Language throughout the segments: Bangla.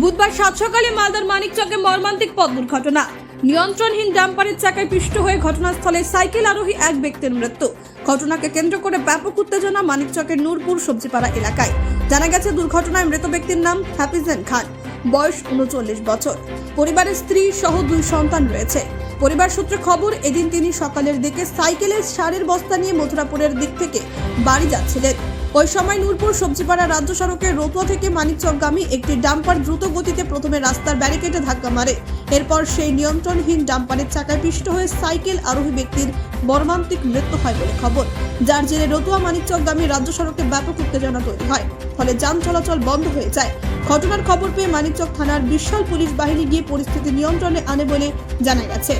বুধবার সাত সকালে মালদার মানিকচকে মর্মান্তিক পথ দুর্ঘটনা নিয়ন্ত্রণহীন ডাম্পারের চাকায় পিষ্ট হয়ে ঘটনাস্থলে সাইকেল আরোহী এক ব্যক্তির মৃত্যু। ঘটনাকে কেন্দ্র করে ব্যাপক উত্তেজনা মানিকচকের নূরপুর সবজিপাড়া এলাকায়। জানা গেছে, দুর্ঘটনায় মৃত ব্যক্তির নাম হ্যাপিজেন খান। বয়স উনচল্লিশ বছর। পরিবারের স্ত্রী সহ দুই সন্তান রয়েছে। পরিবার সূত্রে খবর, এদিন তিনি সকালের দিকে সাইকেলের সারের বস্তা নিয়ে মথুরাপুরের দিক থেকে বাড়ি যাচ্ছিলেন। ওই সময় নূরপুর সবজিপাড়া রাজ্য সড়কের রতুয়া থেকে মানিকচকগামী একটি ডাম্পার দ্রুত গতিতে প্রথমে রাস্তার ব্যারিকেডে ধাক্কা মারে। এরপর সেই নিয়ন্ত্রণহীন ডাম্পারের চাকায় পিষ্ট হয়ে সাইকেল আরোহী ব্যক্তির মর্মান্তিক মৃত্যু হয় বলে খবর, যার জেরে রতুয়া মানিকচকগামী রাজ্য সড়কে ব্যাপক উত্তেজনা তৈরি হয়। ফলে যান চলাচল বন্ধ হয়ে যায়। ঘটনার খবর পেয়ে মানিকচক থানার বিশাল পুলিশ বাহিনী গিয়ে পরিস্থিতি নিয়ন্ত্রণে আনে বলে জানা গেছে।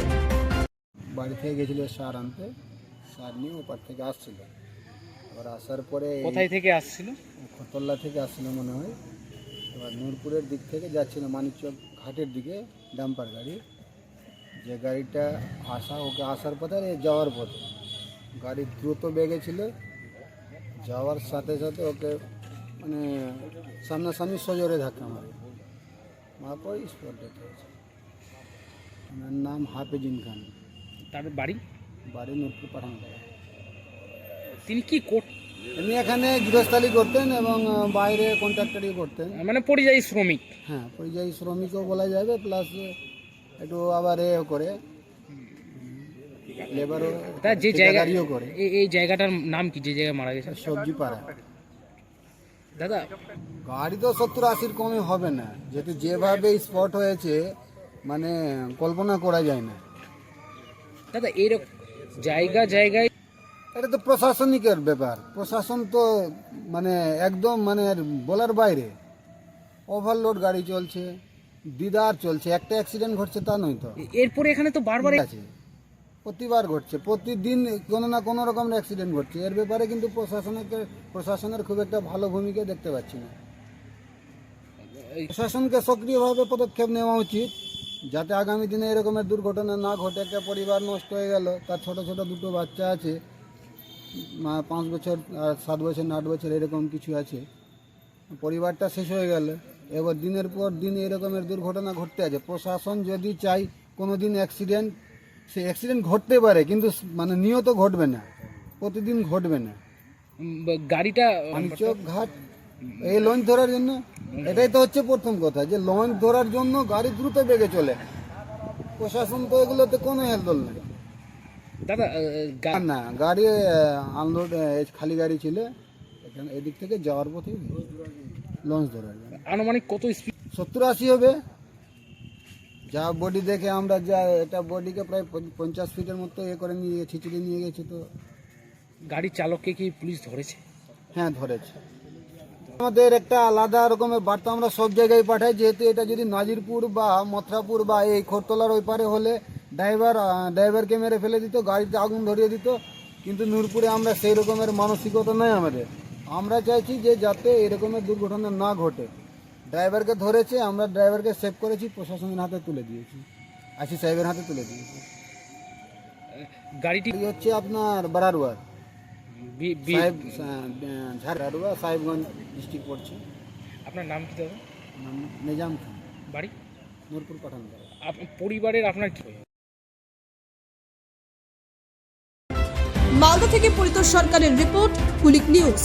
বাড়ি থেকে গেছিল সার আনতে। সার নিয়ে ওপার থেকে আসছিল। এবার আসার পরে কোথায় থেকে আসছিল? খতল্লা থেকে আসছিল মনে হয়। এবার নূরপুরের দিক থেকে যাচ্ছিল মানিকচক ঘাটের দিকে ডাম্পার গাড়ি। যে গাড়িটা আসা ওকে আসার পথে আর যাওয়ার পথে। গাড়ি দ্রুত বেগে ছিল। যাওয়ার সাথে সাথে ওকে মানে সামনাসামনি সজোরে ধাক্কা মারে। মারার পর স্পট ডেথ হয়েছে। ওনার নাম হাফিজিন খান তার বাড়ি? বাড়ি নূরপুর পাঠান তিনি কি কোট এমনি এখানে গৃহস্থালি করতেন এবং বাইরে কন্ট্রাক্টারি করতেন। মানে পরিযায়ী শ্রমিক। হ্যাঁ পরিযায়ী শ্রমিকও বলা যাবে প্লাস একটু আবার এ করে। লেবারও তা যে জায়গা করে। এই- এই জায়গাটার নাম কি যে জায়গায় মারা গেছে? সবজি পাড়া দাদা গাড়ি তো সত্তর আশির কমে হবে না। যেহেতু যেভাবে স্পট হয়েছে মানে কল্পনা করা যায় না। দাদা এরকম জায়গা জায়গায় এটা তো প্রশাসনিকের ব্যাপার। প্রশাসন তো মানে একদম মানে বলার বাইরে। ওভারলোড গাড়ি চলছে দিদার চলছে একটা অ্যাক্সিডেন্ট ঘটছে তা নয় তো। এরপরে এখানে তো বারবার আছে। প্রতিবার ঘটছে প্রতিদিন কোনো না কোনো রকম অ্যাক্সিডেন্ট ঘটছে। এর ব্যাপারে কিন্তু প্রশাসনের প্রশাসনের খুব একটা ভালো ভূমিকা দেখতে পাচ্ছি না। প্রশাসনকে সক্রিয়ভাবে পদক্ষেপ নেওয়া উচিত যাতে আগামী দিনে এরকমের দুর্ঘটনা না ঘটে একটা পরিবার নষ্ট হয়ে গেল তার ছোট ছোট দুটো বাচ্চা আছে পাঁচ বছর আর সাত বছর আট বছর এরকম কিছু আছে। পরিবারটা শেষ হয়ে গেল। এবার দিনের পর দিন এরকমের দুর্ঘটনা ঘটতে আছে। প্রশাসন যদি চাই কোনো দিন অ্যাক্সিডেন্ট সে অ্যাক্সিডেন্ট ঘটতে পারে কিন্তু মানে নিয়ত ঘটবে না। প্রতিদিন ঘটবে না। গাড়িটা পানিচক ঘাট এই লঞ্চ ধরার জন্য এটাই তো হচ্ছে প্রথম কথা যে লঞ্চ ধরার জন্য গাড়ি দ্রুত বেগে চলে। প্রশাসন তো এগুলোতে কোনো হেলদোল নেই। দাদা না গাড়ি আনলোড খালি গাড়ি ছিল। এখানে এদিক থেকে যাওয়ার পথে লঞ্চ জন্য আনুমানিক কত স্পিড সত্তর আশি হবে। যা বডি দেখে আমরা যা এটা বডিকে প্রায় পঞ্চাশ ফিটের মতো এ করে নিয়ে ছিচড়ে নিয়ে গেছে তো। গাড়ির চালককে কি পুলিশ ধরেছে? হ্যাঁ ধরেছে। আমাদের একটা আলাদা রকমের বার্তা আমরা সব জায়গায় পাঠাই যেহেতু এটা যদি নাজিরপুর বা মথরাপুর বা এই খরতলার ওই পারে হলে ড্রাইভার ড্রাইভারকে মেরে ফেলে দিত গাড়িতে আগুন ধরিয়ে দিত। কিন্তু নূরপুরে আমরা সেই রকমের মানসিকতা নয় আমাদের। আমরা চাইছি যে যাতে এরকমের দুর্ঘটনা না ঘটে। ড্রাইভারকে ধরেছে আমরা ড্রাইভারকে সেভ করেছি প্রশাসনের হাতে তুলে দিয়েছি। আশি সাহেবের হাতে তুলে দিয়েছি। গাড়িটি হচ্ছে আপনার বারারুয়ার সাহেব ঝাড়ারুয়া সাহেবগঞ্জ ডিস্ট্রিক্ট পড়ছে। আপনার নাম কি দাদা? নাম নিজাম খান। বাড়ি? নূরপুর আপ- পরিবারের আপনার কি? মালদা থেকে পরিতোষ সরকারের রিপোর্ট কুলিক নিউজ।